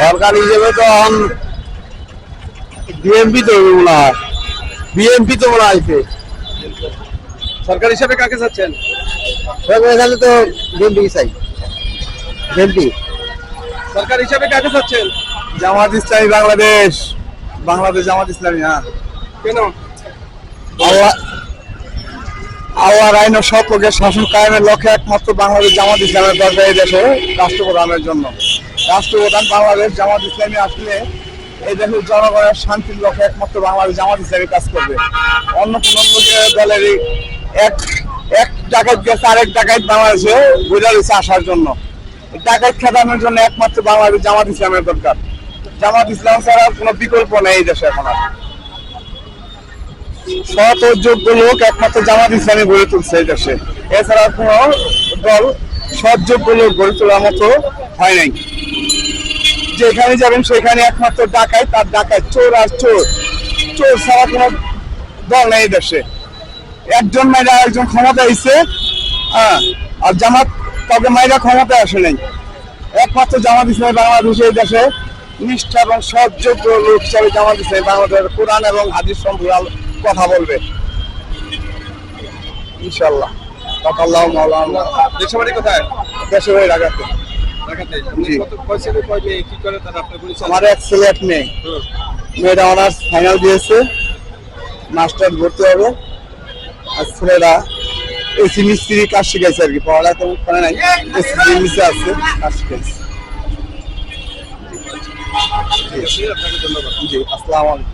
সরকার হিসেবে তো এখন বিএমপি তো মনে হয়। বিএমপি তো মনে হয় সরকার হিসেবে কাকে চাচ্ছেন? সরকার এখানে তো বিএমপি চাই। বিএমপি সরকার হিসেবে কাকে চাচ্ছেন? জামাত ইসলামী বাংলাদেশ। বাংলাদেশ জামাত ইসলামী হ্যাঁ। কেন? আল্লাহ আল্লাহর আইন ও সব লোকের শাসন কায়েমের লক্ষ্যে একমাত্র বাংলাদেশ জামাত ইসলামের দরকার এই দেশে রাষ্ট্রপ্রধানের জন্য। রাষ্ট্রপ্রধান বাংলাদেশ জামাত ইসলামী আসলে এই দেশের জনগণের শান্তির লক্ষ্যে একমাত্র বাংলাদেশ জামাত ইসলামী কাজ করবে। অন্য কোন দলের এক এক ডাকাত গেছে, আরেক ডাকাত বাংলাদেশে বোঝা দিচ্ছে আসার জন্য। ডাকাত খেদানোর জন্য একমাত্র বাংলাদেশ জামাত ইসলামের দরকার। জামাত ইসলাম ছাড়া কোনো বিকল্প নেই এই দেশে এখন আর। সৎ ও যোগ্য লোক একমাত্র জামাত ইসলামী গড়ে তুলছে এই দেশে। এছাড়া কোন দল সৎ যোগ্য লোক গড়ে তোলার মতো হয় নাই। যেখানে যাবেন সেখানে একমাত্র ডাকাই, তার ডাকাই চোর আর চোর। চোর ছাড়া কোনো দল নেই দেশে। একজন মাইরা একজন ক্ষমতা আইছে হ্যাঁ আর জামাত কাউকে মাইরা ক্ষমতা আসে নাই। একমাত্র জামাত ইসলামী বাংলাদেশে এই দেশে নিষ্ঠা এবং সৎ যোগ্য লোক হিসাবে জামাত ইসলামী বাংলাদেশ কোরআন এবং হাদিস সম্পর্কে কথা বলবে। ইনশাল্লাহ আল্লাহ মাওলানা। দেশের বাড়ি কোথায়? দেশে ঢাকাতে। জি। কত কয় ছেলে কয় মেয়ে? কি করে তারা আপনার পরিচয় আমার এক ছেলে এক মেয়ে। মেয়েটা অনার্স ফাইনাল দিয়েছে। মাস্টার ভর্তি হবে। আর ছেলেরা এসি মিস্ত্রি কাজ শিখাইছে আর কি। তেমন করে নাই। এসি নিচে আছে কাজ শিখাইছে। জি আসসালামু আলাইকুম।